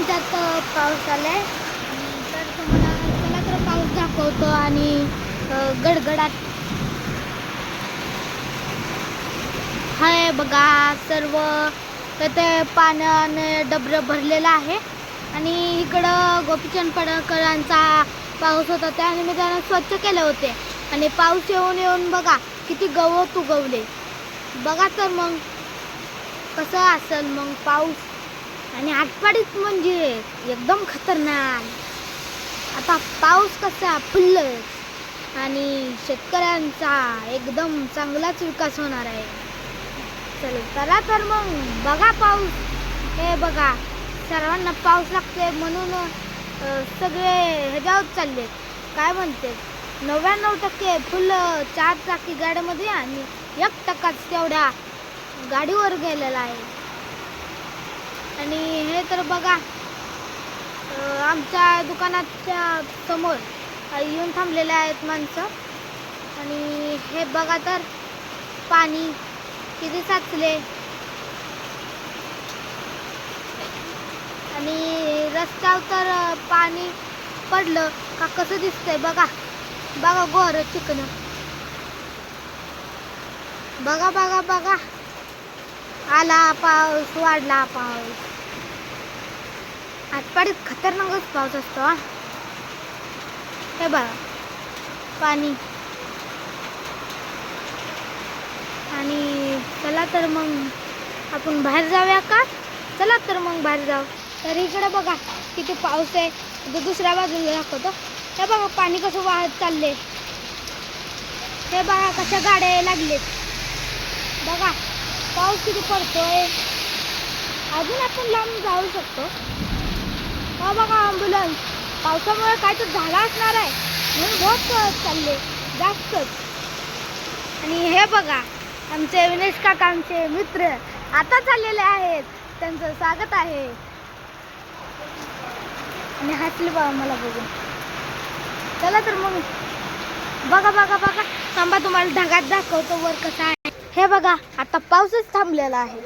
आमच्यात पाऊस आलाय. तर तुम्हाला चला तर पाऊस दाखवतो आणि गडगडात गडगडाट. हाय बघा सर्व ते पाण्याने डबर भरलेलं आहे. आणि इकडं गोपीचंद पडळकरांचा पाऊस होता त्याने मी त्यानं स्वच्छ केले होते. आणि पाऊस येऊन येऊन बघा किती गवत उगवले. बघा तर मग कसं असेल मग पाऊस? आणि आटपाडीत म्हणजे एकदम खतरनाक. आता पाऊस कसा फुल्ल आणि शेतकऱ्यांचा एकदम चांगलाच विकास होणार आहे. चल चला तर मग बघा पाऊस. हे बघा सर्वांना पाऊस लागते म्हणून सगळे ह्याच्यावर चालले. काय म्हणते? नव्याण्णव टक्के फुल चार चाकी गाड्यामध्ये आणि एक टक्काच तेवढ्या गाडीवर गेलेला आहे. आणि हे तर बघा आमच्या दुकानाच्या समोर येऊन थांबलेले आहेत माणसं. आणि हे बघा तर पाणी किती साचले. आणि रस्त्यावर तर पाणी पडलं का कसं दिसतंय बघा. बघा गोर चिकन. बघा बघा बघा. आला पाऊस वाढला पाऊस. आटपाडीत खतरनाकच पाऊस असतो हा. हे बघा पाणी. आणि चला तर मग आपण बाहेर जाऊया का? चला तर मग बाहेर जाऊ. तर इकडे बघा किती पाऊस आहे. दुसऱ्या बाजूला दाखवतो. हे बघा पाणी कसं वाहत चालले हे बघा कशा गाड्या लागलेत. बघा पाऊस किती पडतोय. अजून आपण लांब जाऊ शकतो. हा बघा अँब्युलन्स पावसामुळे काय तर झाला असणार आहे. म्हणून बहुत चालले जास्तच आणि हे बघा आमचे विनेश काकांचे मित्र आता चाललेले आहेत. त्यांचं स्वागत आहे. आणि हसले बघा मला बघून. चला तर मग. बघा बघा बघा. थांबा तुम्हाला ढगात दाखवतो वर कसा आहे. हे बघा आता पाऊसच थांबलेला आहे.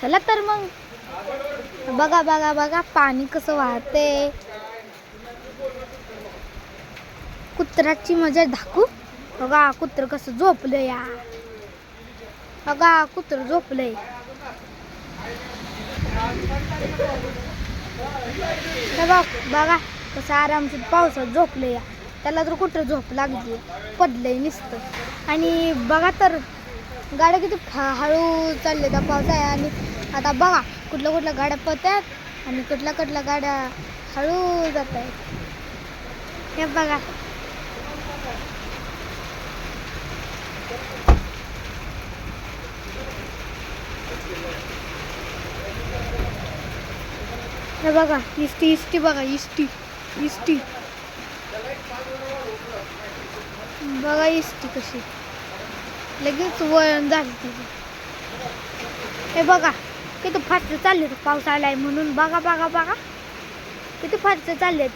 चला तर मग. बघा बघा बघा पाणी कसं वाहते कुत्राची मजा दाखू बघा कुत्र कसं झोपलं या. बघा कुत्र झोपलंय. हे बघा कसं आरामशीर पावसात झोपलं या. त्याला तर कुठं झोप लागली. पडलंय नुसतं. आणि बघा तर गाड्या किती फा- हळू चालले त्या पावसाळ्या आहे आणि आता बघा कुठल्या कुठल्या गाड्या पळतात आणि कुठल्या कुठल्या गाड्या हळू जात आहेत. हे बघा. हे बघा इष्टी इष्टी बघा इष्टी इष्टी. बघा इष्टी कशी. लगेच वळण झाली तिची. हे बघा. किती फास्ट चालले पाऊस आलाय म्हणून. बघा बघा बघा. किती फास्ट चाललेत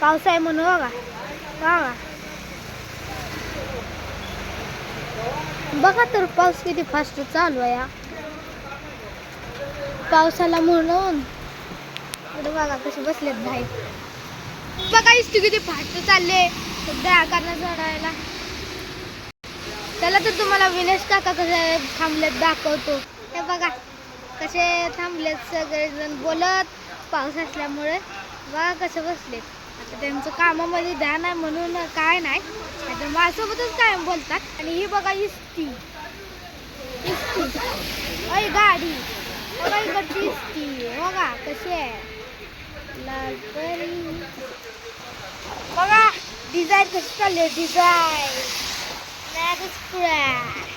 पाऊस आहे म्हणून हो बघा बघा हो बघा तर पाऊस किती फास्ट चालू आहे पावसाला म्हणून. बघा कसे बसलेत नाही बघा इष्टी किती फास्ट चालले. ड्रॅगरला चढायला त्याला तर तुम्हाला विनेश काका कसं थांबलेत दाखवतो. हे बघा. कसे थांबलेत सगळेजण? बोलत. पाऊस असल्यामुळे. वा कसे बसलेत? आता त्यांचं कामामध्ये ध्यान आहे म्हणून काय नाही. नाहीतर माझ्यासोबतच कायम बोलतात. आणि ही बघा इस्ती. इस्ती. अय गाडी. बघा इकडची इस्ती. बघा कशी आहे? लाल बघा डिझाईन कशी चालली डिझाईन मॅगच पुढे